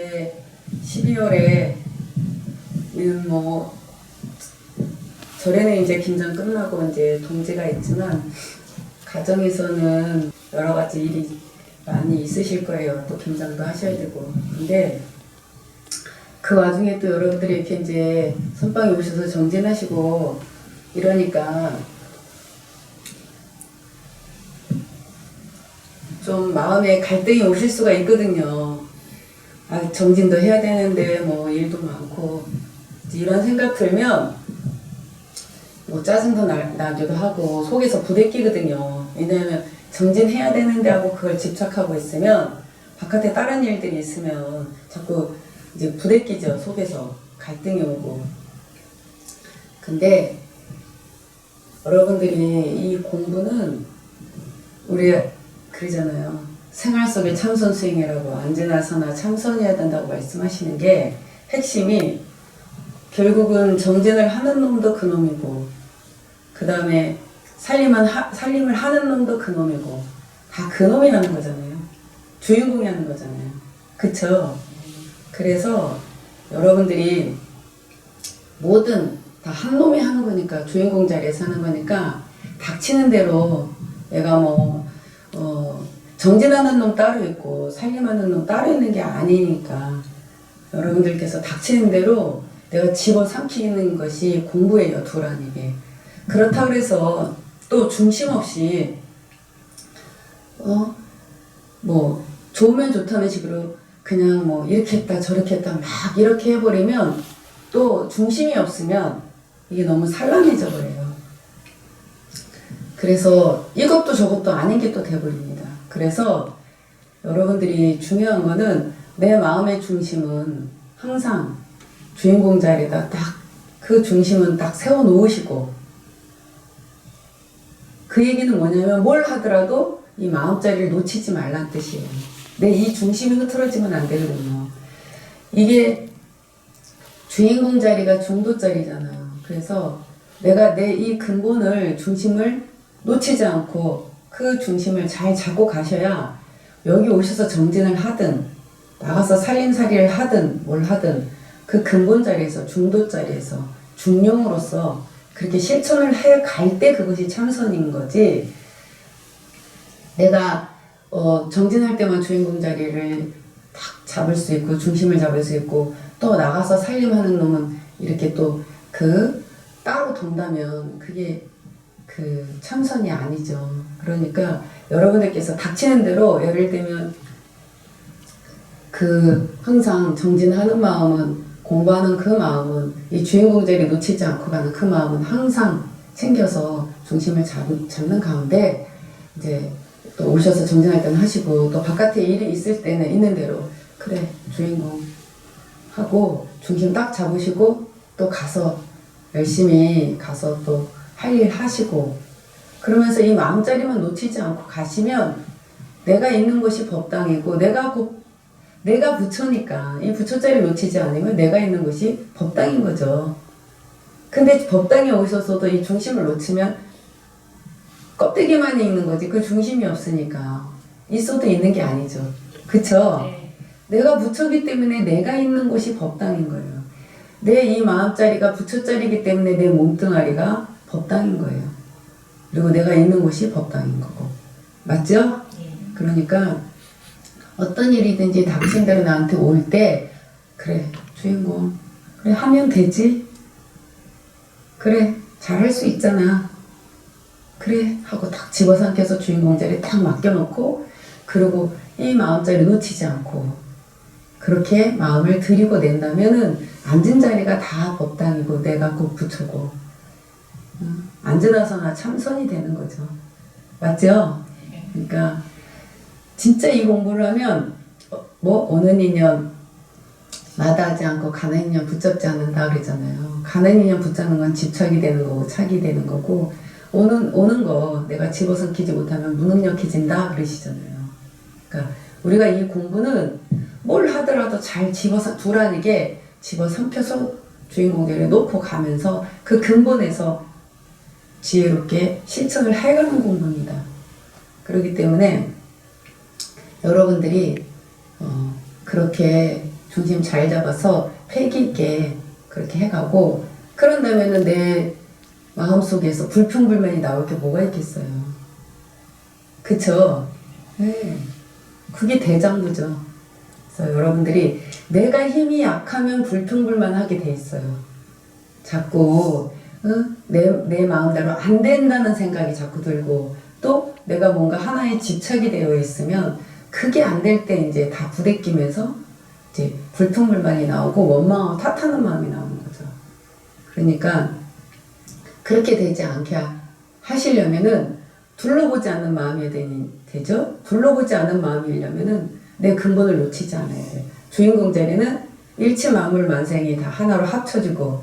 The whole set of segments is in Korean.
이제 12월에 뭐 절에는 이제 김장 끝나고 이제 동지가 있지만 가정에서는 여러 가지 일이 많이 있으실 거예요. 또 김장도 하셔야 되고. 근데 그 와중에 또 여러분들이 이렇게 이제 선방에 오셔서 정진하시고 이러니까 좀 마음에 갈등이 오실 수가 있거든요. 아, 정진도 해야 되는데 뭐 일도 많고 이런 생각 들면 뭐 짜증도 나, 나기도 하고 속에서 부대끼거든요. 왜냐하면 정진해야 되는데 하고 그걸 집착하고 있으면 바깥에 다른 일들이 있으면 자꾸 이제 부대끼죠. 속에서 갈등이 오고. 근데 여러분들이 이 공부는 우리 그러잖아요. 생활 속의 참선 수행이라고 언제나 서나 참선해야 된다고 말씀하시는 게 핵심이 결국은 정진을 하는 놈도 그놈이고 그 다음에 살림은 하, 살림을 하는 놈도 그놈이고 다 그놈이 하는 거잖아요. 주인공이 하는 거잖아요. 그쵸? 그래서 여러분들이 뭐든 다 한 놈이 하는 거니까 주인공 자리에서 하는 거니까 닥치는 대로 내가 뭐 어, 정진하는 놈 따로 있고 살림하는 놈 따로 있는 게 아니니까 여러분들께서 닥치는 대로 내가 집어삼키는 것이 공부예요 두란 이게 그렇다 그래서 또 중심 없이 어 뭐 좋으면 좋다는 식으로 그냥 뭐 이렇게 했다 저렇게 했다 막 이렇게 해버리면 또 중심이 없으면 이게 너무 산란해져 버려요. 그래서 이것도 저것도 아닌 게 또 돼버립니다. 그래서 여러분들이 중요한 거는 내 마음의 중심은 항상 주인공 자리에다 딱 그 중심은 딱 세워 놓으시고 그 얘기는 뭐냐면 뭘 하더라도 이 마음 자리를 놓치지 말란 뜻이에요. 내 이 중심이 흐트러지면 안 되거든요. 이게 주인공 자리가 중도 자리잖아요. 그래서 내가 내 이 근본을 중심을 놓치지 않고 그 중심을 잘 잡고 가셔야 여기 오셔서 정진을 하든 나가서 살림살이를 하든 뭘 하든 그 근본 자리에서 중도 자리에서 중용으로서 그렇게 실천을 해 갈 때 그것이 참선인 거지. 내가 어, 정진할 때만 주인공 자리를 탁 잡을 수 있고 중심을 잡을 수 있고 또 나가서 살림하는 놈은 이렇게 또 그 따로 돈다면 그게 그 참선이 아니죠. 그러니까 여러분들께서 닥치는 대로 예를 들면 그 항상 정진하는 마음은 공부하는 그 마음은 이 주인공 자리 놓치지 않고 가는 그 마음은 항상 챙겨서 중심을 잡, 잡는 가운데 이제 또 오셔서 정진할 때는 하시고 또 바깥에 일이 있을 때는 있는 대로 그래 주인공 하고 중심 딱 잡으시고 또 가서 열심히 가서 또 하시고 그러면서 이 마음자리만 놓치지 않고 가시면 내가 있는 곳이 법당이고 내가 곧 내가 부처니까 이 부처 자리 놓치지 않으면 내가 있는 곳이 법당인 거죠. 근데 법당에 오셔서도 이 중심을 놓치면 껍데기만 있는 거지 그 중심이 없으니까 있어도 있는 게 아니죠. 그쵸? 네. 내가 부처기 때문에 내가 있는 곳이 법당인 거예요. 내 이 마음자리가 부처자리이기 때문에 내 몸뚱아리가 법당인 거예요. 그리고 내가 있는 곳이 법당인 거고. 맞죠? 네. 그러니까 어떤 일이든지 당신 대로 나한테 올 때 그래 주인공 그래 하면 되지 그래 잘할 수 있잖아 그래 하고 딱 집어삼켜서 주인공 자리에 딱 맡겨놓고 그리고 이 마음 자리 놓치지 않고 그렇게 마음을 들이고 낸다면은 앉은 자리가 다 법당이고 내가 꼭 부처고 응? 앉으나서나 참선이 되는 거죠 맞죠? 그러니까 진짜 이 공부를 하면 어, 뭐 오는 인연 마다하지 않고 가는 인연 붙잡지 않는다 그러잖아요. 가는 인연 붙잡는 건 집착이 되는 거고 착이 되는 거고 오는 오는 거 내가 집어삼키지 못하면 무능력해진다 그러시잖아요. 그러니까 우리가 이 공부는 뭘 하더라도 잘 집어서 두라니게 집어삼켜서 주인공들을 놓고 가면서 그 근본에서 지혜롭게 실천을 해가는 공부입니다. 그렇기 때문에 여러분들이 어, 그렇게 중심 잘 잡아서 패기 있게 그렇게 해가고 그런 다음에는 내 마음 속에서 불평불만이 나올 게 뭐가 있겠어요. 그쵸? 네. 그게 대장부죠. 그래서 여러분들이 내가 힘이 약하면 불평불만하게 돼 있어요. 자꾸 어? 내, 내 마음대로 안 된다는 생각이 자꾸 들고 또 내가 뭔가 하나에 집착이 되어 있으면 그게 안 될 때 이제 다 부대끼면서 이제 불평불만이 나오고 원망하고 탓하는 마음이 나오는 거죠. 그러니까 그렇게 되지 않게 하시려면은 둘러보지 않는 마음이 되니, 되죠? 둘러보지 않는 마음이려면은 내 근본을 놓치지 않아야 돼요. 주인공 자리는 일체 만물 만생이 다 하나로 합쳐지고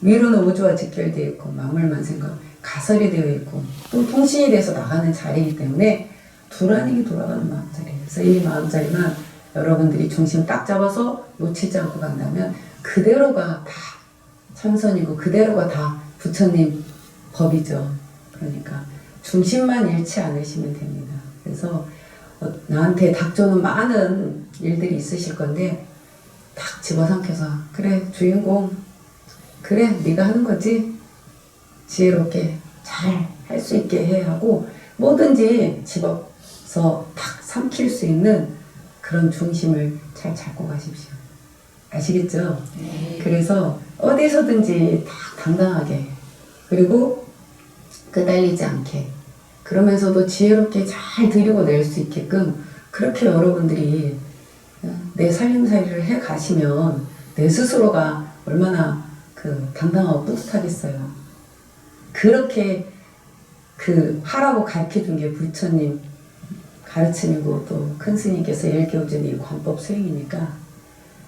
위로는 우주와 직결되어 있고 만물만생과 가설이 되어 있고 또 통신이 돼서 나가는 자리이기 때문에 두라니게 돌아가는 마음자리예요. 그래서 이 마음자리만 여러분들이 중심 딱 잡아서 놓치지 않고 간다면 그대로가 다 참선이고 그대로가 다 부처님 법이죠. 그러니까 중심만 잃지 않으시면 됩니다. 그래서 어, 나한테 닥쳐오는 많은 일들이 있으실 건데 탁 집어삼켜서 그래 주인공 그래 네가 하는 거지. 지혜롭게 잘 할 수 있게 해 하고 뭐든지 집어서 탁 삼킬 수 있는 그런 중심을 잘 잡고 가십시오. 아시겠죠? 그래서 어디서든지 다 당당하게 그리고 끄달리지 않게 그러면서도 지혜롭게 잘 들이고 낼 수 있게끔 그렇게 여러분들이 내 살림살이를 해 가시면 내 스스로가 얼마나 그 당당하고 뿌듯하겠어요. 그렇게 그 하라고 가르쳐 준 게 부처님 가르침이고 또 큰 스님께서 일깨워준 이 관법 수행이니까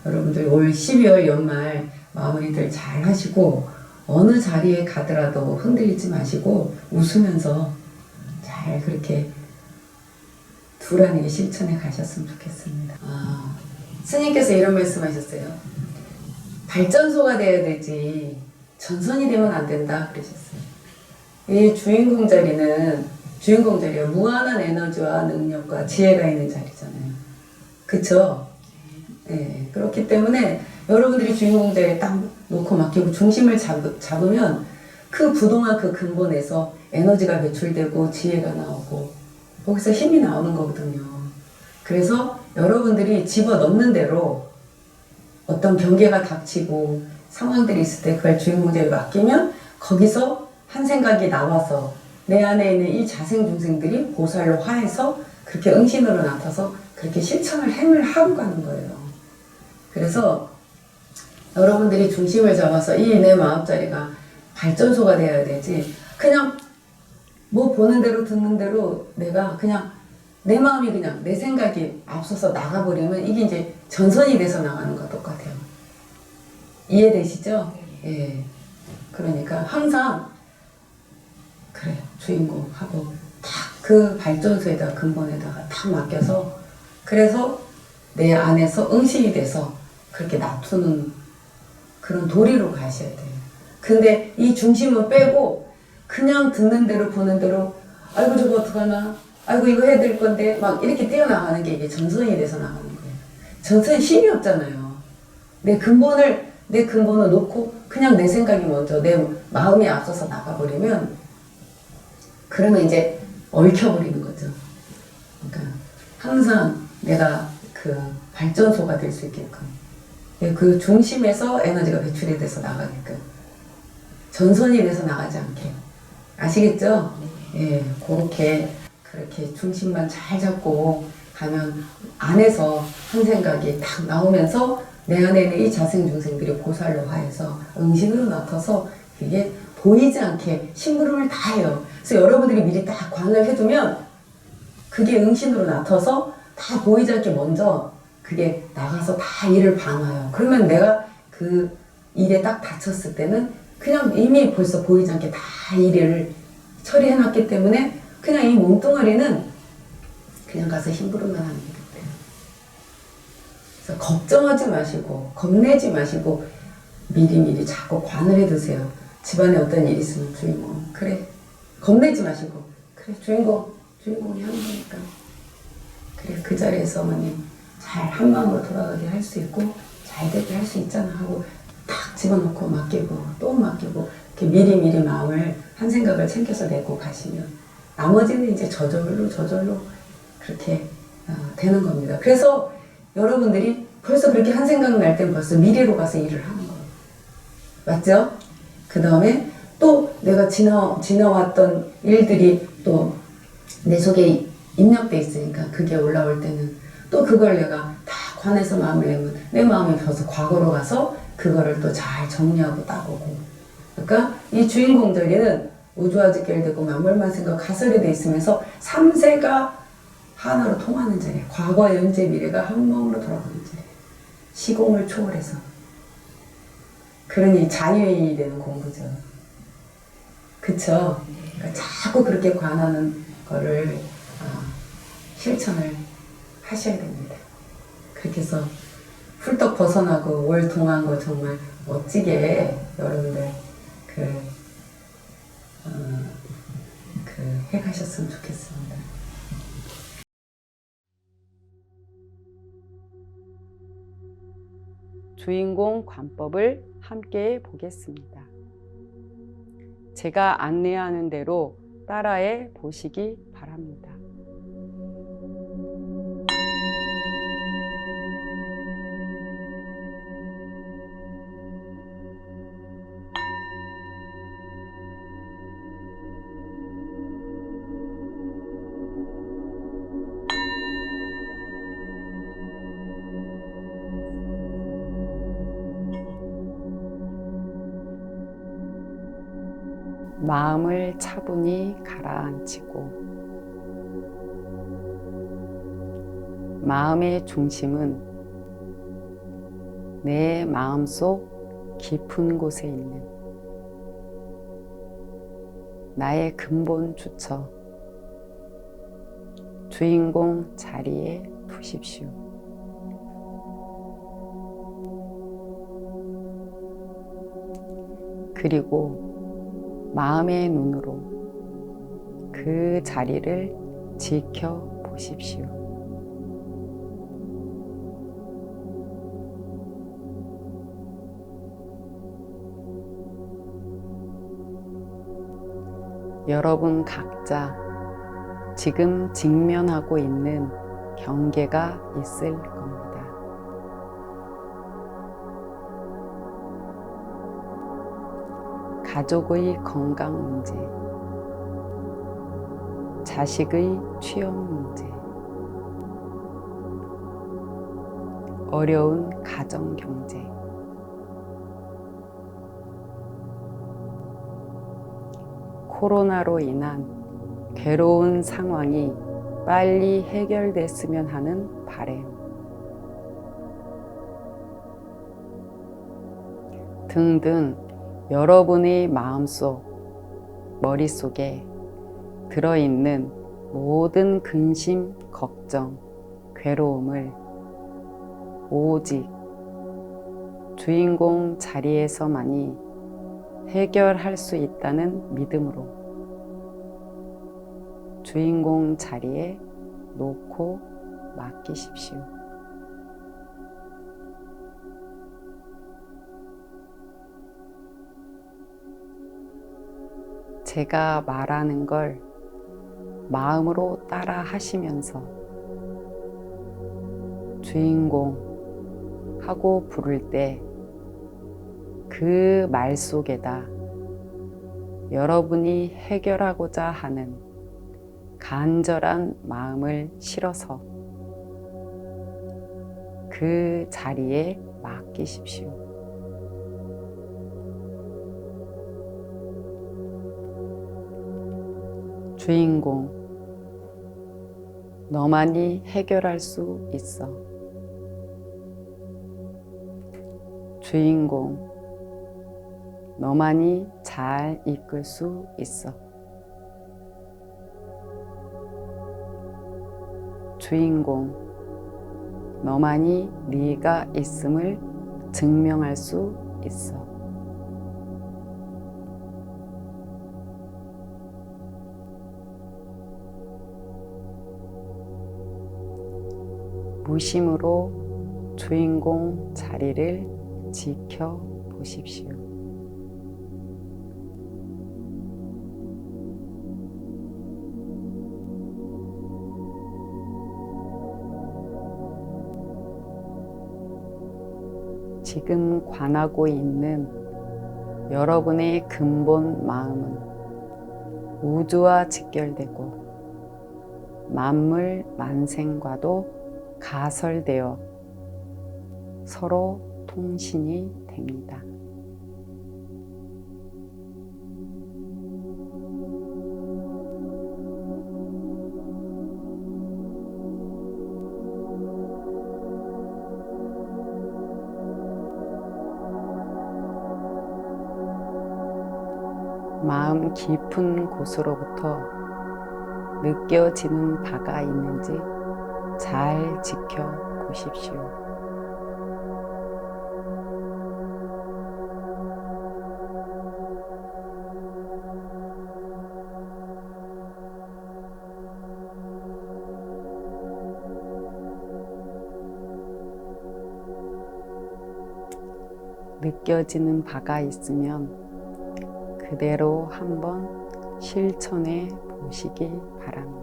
여러분들 올 12월 연말 마무리들 잘 하시고 어느 자리에 가더라도 흔들리지 마시고 웃으면서 잘 그렇게 두라니게 실천해 가셨으면 좋겠습니다. 아, 스님께서 이런 말씀하셨어요. 발전소가 되어야 되지 전선이 되면 안 된다 그러셨어요. 이 주인공 자리는 주인공 자리가 무한한 에너지와 능력과 지혜가 있는 자리잖아요. 그쵸? 네, 그렇기 때문에 여러분들이 주인공 자리에 딱 놓고 맡기고 중심을 잡, 잡으면 그 부동한 그 근본에서 에너지가 배출되고 지혜가 나오고 거기서 힘이 나오는 거거든요. 그래서 여러분들이 집어 넣는 대로 어떤 경계가 닥치고 상황들이 있을 때 그걸 주인공제를 맡기면 거기서 한 생각이 나와서 내 안에 있는 이 자생 중생들이 보살로 화해서 그렇게 응신으로 나타서 그렇게 실천을 행을 하고 가는 거예요. 그래서 여러분들이 중심을 잡아서 이 내 마음자리가 발전소가 되어야 되지 그냥 뭐 보는 대로 듣는 대로 내가 그냥 내 마음이 그냥 내 생각이 앞서서 나가버리면 이게 이제 전선이 돼서 나가는 거 똑같아요. 이해되시죠? 예. 그러니까 항상 그래 주인공 하고 탁그 발전소에다 근본에다가 탁 맡겨서 그래서 내 안에서 응신이 돼서 그렇게 놔두는 그런 도리로 가셔야 돼요. 근데 이 중심을 빼고 그냥 듣는 대로 보는 대로 아이고 저거 어떡하나 아이고 이거 될 건데 막 이렇게 뛰어나가는 게 이게 전선이 돼서 나가는 거예요. 전선 힘이 없잖아요. 내 근본을 내 근본을 놓고 그냥 내 생각이 먼저 내 마음이 앞서서 나가버리면 그러면 이제 얽혀버리는 거죠. 그러니까 항상 내가 그 발전소가 될 수 있게끔 예, 그 중심에서 에너지가 배출이 돼서 나가게끔 전선이 돼서 나가지 않게 아시겠죠? 예, 그렇게 그렇게 중심만 잘 잡고 가면 안에서 한 생각이 딱 나오면서 내 안에 있는 이 자생 중생들이 보살로 화해서 응신으로 나타서 이게 보이지 않게 심부름을 다 해요. 그래서 여러분들이 미리 딱 관을 해두면 그게 응신으로 나타서 다 보이지 않게 먼저 그게 나가서 다 일을 봐놔요. 그러면 내가 그 일에 딱 닥쳤을 때는 그냥 이미 벌써 보이지 않게 다 일을 처리해놨기 때문에 그냥 이 몸뚱아리는 그냥 가서 힘부름만 하는 때문에. 그래서 걱정하지 마시고 겁내지 마시고 미리미리 자꾸 관을 해두세요. 집안에 어떤 일이 있으면 주인공 그래 겁내지 마시고 그래 주인공 주인공이 하는 거니까 그래 그 자리에서 어머님 잘 한 마음으로 돌아가게 할 수 있고 잘 되게 할 수 있잖아 하고 탁 집어넣고 맡기고 또 맡기고 이렇게 미리미리 마음을 한 생각을 챙겨서 내고 가시면 나머지는 이제 저절로 저절로 그렇게 어, 되는 겁니다. 그래서 여러분들이 벌써 그렇게 한 생각 날 땐 벌써 미래로 가서 일을 하는 거예요. 맞죠? 그 다음에 또 내가 지나, 지나왔던 일들이 또 내 속에 입력돼 있으니까 그게 올라올 때는 또 그걸 내가 다 관해서 마음을 내면 내 마음이 벌써 과거로 가서 그거를 또 잘 정리하고 따보고 그러니까 이 주인공들이는 우주와직결되고 만물만 생각 가설이 돼 있으면서 3세가 하나로 통하는 자리야 과거, 현재, 미래가 한 마음으로 돌아가는 자리야 시공을 초월해서 그러니 자유인이 되는 공부죠 그쵸? 그러니까 자꾸 그렇게 관하는 거를 어, 실천을 하셔야 됩니다. 그렇게 해서 훌떡 벗어나고 월동한 거 정말 멋지게 여러분들 그, 어, 그 해가셨으면 좋겠습니다. 주인공 관법을 함께 보겠습니다. 제가 안내하는 대로 따라해 보시기 바랍니다. 마음을 차분히 가라앉히고 마음의 중심은 내 마음 속 깊은 곳에 있는 나의 근본 주처 주인공 자리에 두십시오. 그리고 마음의 눈으로 그 자리를 지켜보십시오. 여러분 각자 지금 직면하고 있는 경계가 있을 겁니다. 가족의 건강 문제, 자식의 취업 문제, 어려운 가정 경제, 코로나로 인한 괴로운 상황이 빨리 해결됐으면 하는 바램. 등등 여러분의 마음속, 머릿속에 들어있는 모든 근심, 걱정, 괴로움을 오직 주인공 자리에서만이 해결할 수 있다는 믿음으로 주인공 자리에 놓고 맡기십시오. 제가 말하는 걸 마음으로 따라 하시면서 주인공 하고 부를 때 그 말 속에다 여러분이 해결하고자 하는 간절한 마음을 실어서 그 자리에 맡기십시오. 주인공, 너만이 해결할 수 있어. 주인공, 너만이 잘 이끌 수 있어. 주인공, 너만이 네가 있음을 증명할 수 있어. 무심으로 주인공 자리를 지켜 보십시오. 지금 관하고 있는 여러분의 근본 마음은 우주와 직결되고 만물 만생과도 가설되어 서로 통신이 됩니다. 마음 깊은 곳으로부터 느껴지는 바가 있는지 잘 지켜보십시오. 느껴지는 바가 있으면 그대로 한번 실천해 보시기 바랍니다.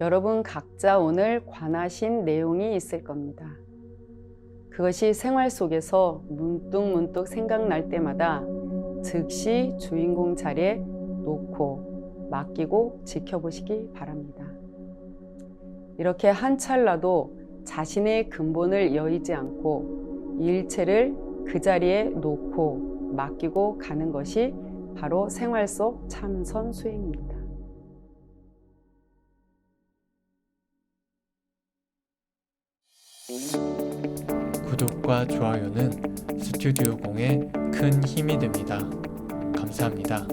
여러분 각자 오늘 관하신 내용이 있을 겁니다. 그것이 생활 속에서 문득 문득 생각날 때마다 즉시 주인공 자리에 놓고 맡기고 지켜보시기 바랍니다. 이렇게 한 찰나도 자신의 근본을 여의지 않고 일체를 그 자리에 놓고 맡기고 가는 것이 바로 생활 속 참선 수행입니다. 구독과 좋아요는 스튜디오 공에 큰 힘이 됩니다. 감사합니다.